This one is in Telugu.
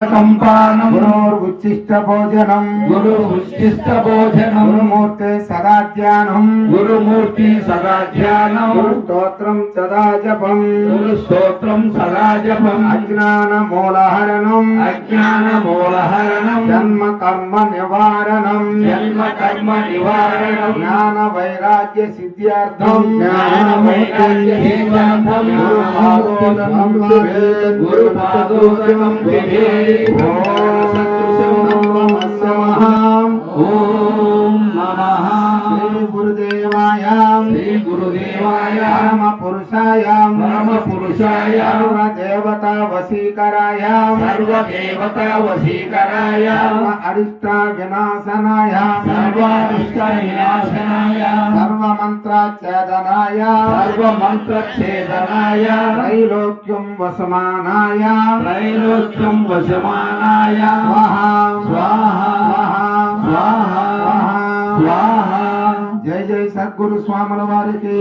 కంపానం గురోర్వుచ్చిష్ట భోజనం గురు ఉచ్చిష్ట భోజనం గురుమూర్తే సదా ధ్యానం గురుమూర్తి సదా ధ్యానం గురు స్తోత్రం సదా జపం గురు స్తోత్రం సదా జపం అజ్ఞాన మూలహరణం అజ్ఞాన కర్మ నివారణం జన్మ కర్మ నివారణం జ్ఞాన వైరాగ్య సిద్ధ్యార్థం జ్ఞాన వైరాగ్య సిద్ధ్యార్థం. ఓం గురుదేవాయ శ్రీ గురుదేవాయ పరమ పురుషాయ పరమ పురుషాయ దేవత వశీకరాయ సర్వదేవత వశీకరాయ సర్వ అరిష్ట వినాశనాయ వినాశనాయ సర్వమంత్రఛేదనాయ సర్వమంత్రఛేదనాయ త్రైలోక్యం వసమానాయ త్రైలోక్యం వశమానాయ స్వాహా స్వాహా స్వాహా స్వాహా జై జై సద్గురు స్వాముల వారికి.